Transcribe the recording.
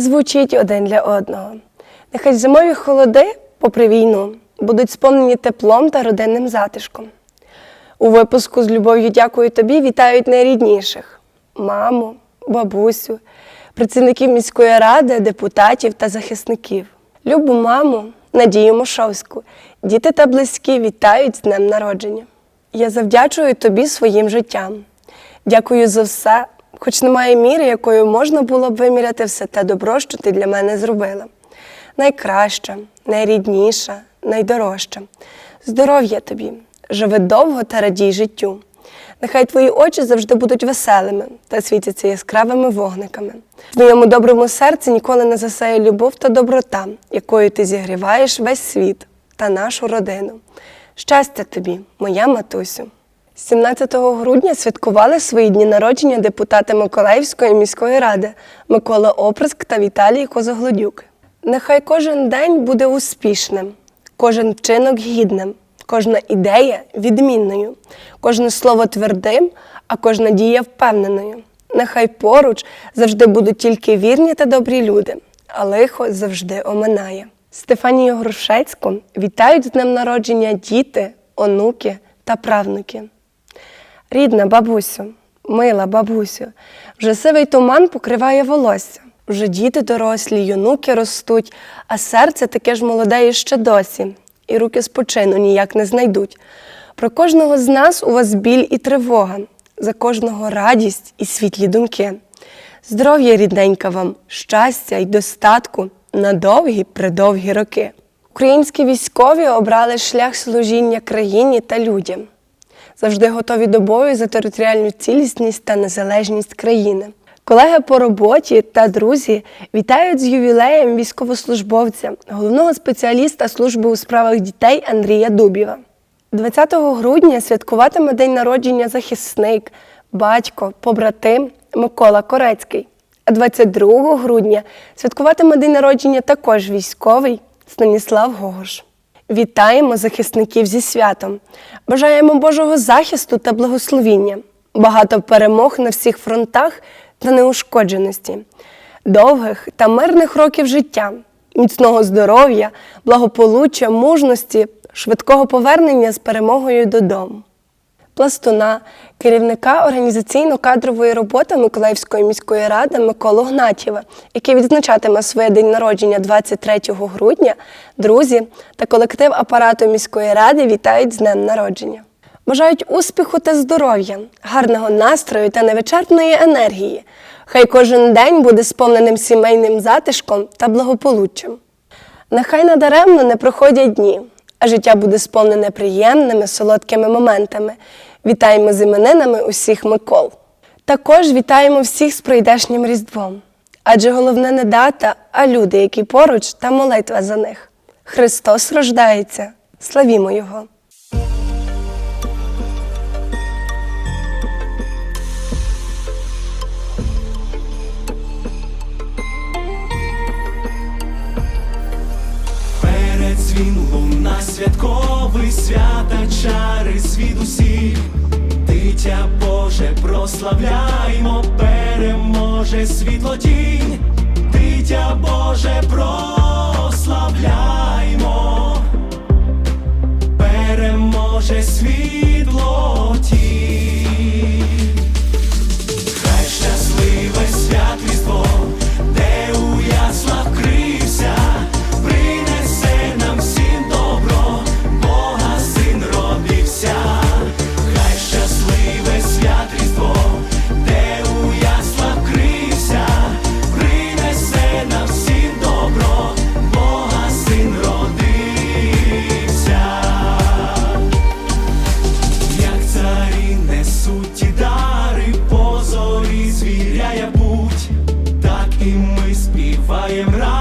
звучить один для одного. Нехай зимові холоди, попри війну, будуть сповнені теплом та родинним затишком. У випуску з любов'ю дякую тобі вітають найрідніших маму, бабусю, працівників міської ради, депутатів та захисників. Любу маму, Надію Мошовську, діти та близькі вітають з днем народження. Я завдячую тобі своїм життям. Дякую за все, хоч немає міри, якою можна було б виміряти все те добро, що ти для мене зробила. Найкраща, найрідніша, найдорожча. Здоров'я тобі, живи довго та радій життю. Нехай твої очі завжди будуть веселими та світяться яскравими вогниками. В твоєму доброму серці ніколи не засяє любов та доброта, якою ти зігріваєш весь світ та нашу родину. Щастя тобі, моя матусю! 17 грудня святкували свої дні народження депутати Миколаївської міської ради Микола Оприск та Віталій Козоглодюк. Нехай кожен день буде успішним, кожен вчинок гідним, кожна ідея відмінною, кожне слово твердим, а кожна дія впевненою. Нехай поруч завжди будуть тільки вірні та добрі люди, а лихо завжди оминає. Стефанію Грушецьку вітають з днем народження діти, онуки та правнуки. Рідна бабусю, мила бабусю, вже сивий туман покриває волосся. Вже діти дорослі, юнуки ростуть, а серце таке ж молоде і ще досі, і руки спочину ніяк не знайдуть. Про кожного з нас у вас біль і тривога, за кожного радість і світлі думки. Здоров'я рідненька вам, щастя й достатку на довгі придовгі роки. Українські військові обрали шлях служіння країні та людям завжди готові до бою за територіальну цілісність та незалежність країни. Колеги по роботі та друзі вітають з ювілеєм військовослужбовця, головного спеціаліста служби у справах дітей Андрія Дубєва. 20 грудня святкуватиме день народження захисник, батько, побратим Микола Корецький. А 22 грудня святкуватиме день народження також військовий Станіслав Гогош. Вітаємо захисників зі святом. Бажаємо Божого захисту та благословіння, багато перемог на всіх фронтах та неушкодженості, довгих та мирних років життя, міцного здоров'я, благополуччя, мужності, швидкого повернення з перемогою додому. Пластуна, керівника організаційно-кадрової роботи Миколаївської міської ради Миколу Гнатєва, який відзначатиме своє день народження 23 грудня, друзі та колектив апарату міської ради вітають з днем народження. Бажають успіху та здоров'я, гарного настрою та невичерпної енергії. Хай кожен день буде сповненим сімейним затишком та благополуччям. Нехай надаремно не проходять дні, а життя буде сповнене приємними, солодкими моментами. Вітаємо з іменинами усіх Микол. Також вітаємо всіх з прийдешнім Різдвом. Адже головне не дата, а люди, які поруч та молитва за них. Христос рождається. Славімо Його! Дзвін луна святковий свята чари світ усіх. Дитя Боже, прославляймо, переможе світло тінь, Дитя Боже, прославляймо, Баєм ра.